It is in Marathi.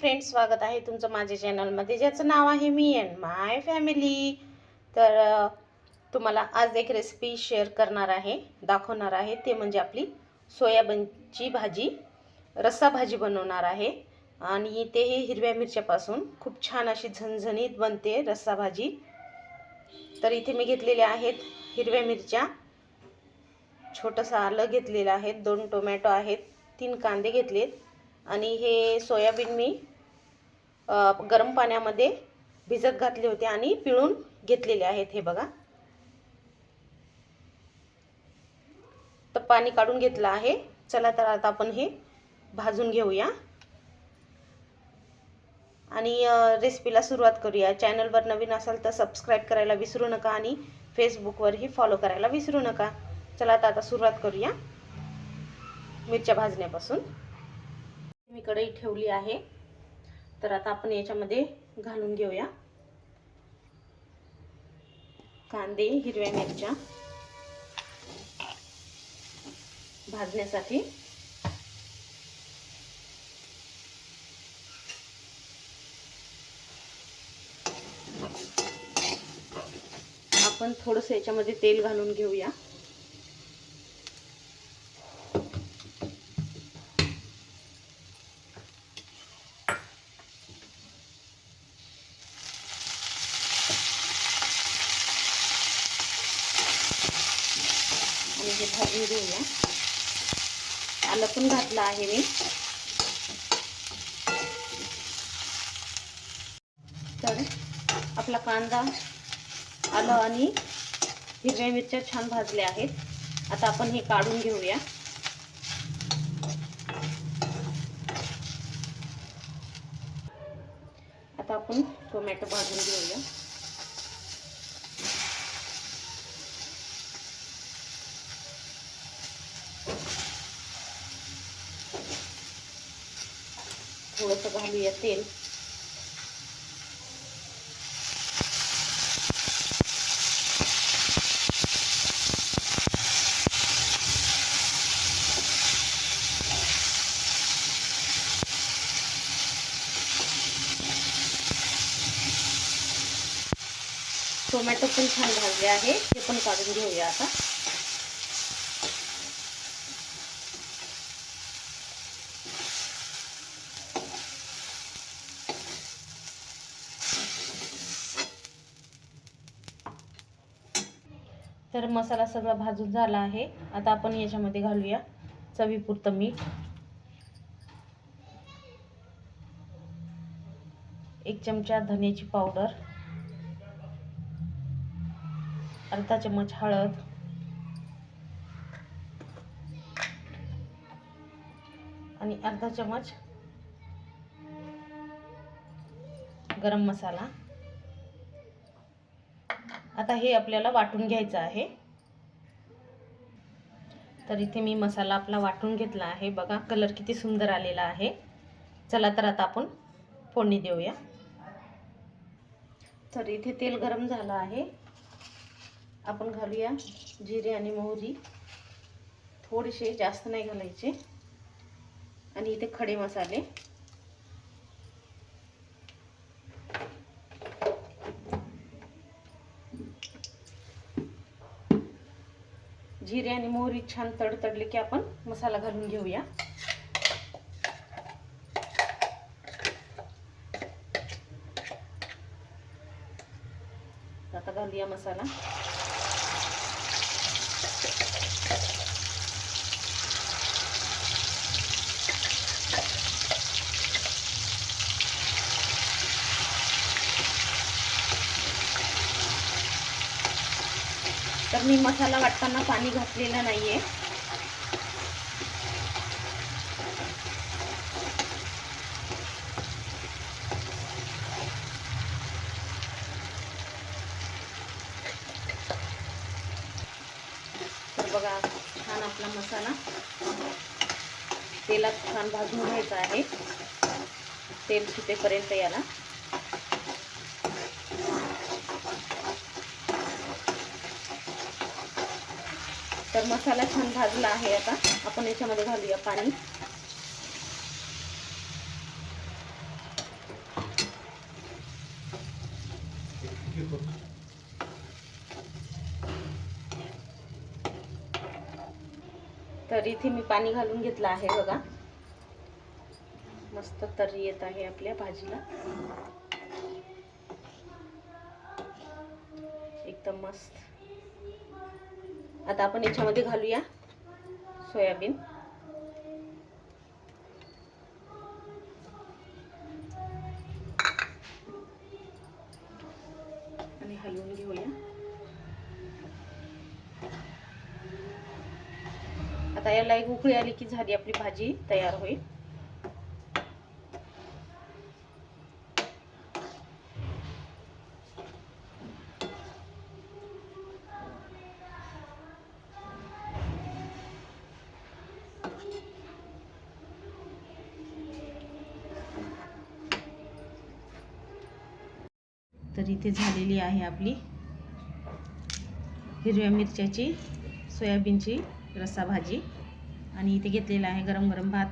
फ्रेंड्स स्वागत आहे तुमचं माझ्या चॅनलमध्ये ज्याचं नाव आहे मी अँड माय फॅमिली तर तुम्हाला आज एक रेसिपी शेअर करणार आहे दाखवणार आहे. ते म्हणजे आपली सोयाबीनची भाजी रस्सा भाजी बनवणार आहे. आणि तेही हिरव्या मिरच्यापासून खूप छान अशी झणझणीत बनते रस्सा भाजी. तर इथे मी घेतलेल्या आहेत हिरव्या मिरच्या. छोटंसं आलं घेतलेलं आहे दोन टोमॅटो आहेत तीन कांदे घेतलेत. आणि हे सोयाबीन मी गरम पाण्यामध्ये भिजत घातले होते आणि पिळून घेतलेले आहेत हे बघा. तर पाणी काढून घेतलं आहे. चला तर आता आपण हे भाजून घेऊया. आणि रेसिपीला सुरुवात करूया. चॅनलवर नवीन असाल तर सबस्क्राईब करायला विसरू नका आणि फेसबुकवरही फॉलो करायला विसरू नका. चला आता आता सुरुवात करूया. मिरच्या भाजण्यापासून. मी कढई ठेवली आहे. तर आता आपण याच्यामध्ये घालून घेऊया. कांदे हिरव्या मिरच्या भाजण्यासाठी. आपण थोडंसं याच्यामध्ये तेल घालून घेऊया. हे भाजून घेऊया. आलं पण घातलं आहे मी. तर आपला कांदा आलं आणि हिरव्या मिरच्या छान भाजल्या आहेत. आता आपण हे काढून घेऊया. आता आपण टोमॅटो भाजून घेऊया. थोडंसं घालूया तेल टोमॅटो पण छान भाजले आहे. ते पण घेऊया आता. तर मसाला सगळा भाजून झाला आहे. आता आपण याच्यामध्ये घालूया चवीपुरतं मीठ. एक चमचा धन्याची पावडर. अर्धा चमच हळद. आणि अर्धा चमच गरम मसाला. आता हे आपल्याला वाटून घ्यायचं आहे. तर इथे मी मसाला आपला वाटून घेतला आहे. बघा कलर किती सुंदर आलेला आहे. चला तर आता आपण फोडणी देऊया. तर इथे तेल गरम झालं आहे. आपण घालूया जिरे आणि मोहरी. थोडेसे जास्त नाही घालायचे. आणि इथे खडे मसाले. जिरे आणि मोहरी छान तडतडले की आपण मसाला घालून घेऊया. आता घालूया मसाला. तर मी मसाला वाटताना पाणी घातलेलं नाही तर बघा छान आपला मसाला तेलात छान भाजून घ्यायचा आहे. तेल सुटेपर्यंत याला. तर मसाला छान भाजला आहे आता. आपण याच्यामध्ये घालूया पाणी. तर इथे मी पाणी घालून घेतलं आहे बघा. मस्त तर्री येत आहे आपल्या भाजीला. एकदम मस्त. आता आपण याच्यामध्ये घालूया सोयाबीन. आणि हलवून घेऊया. आता याला एक उकळी आली की झाली आपली भाजी तयार होईल. तर इथे झालेली आहे आपली हिरव्या मिरच्याची सोयाबीनची रस्सा भाजी आणि इथे घेतलेला आहे गरम गरम भात.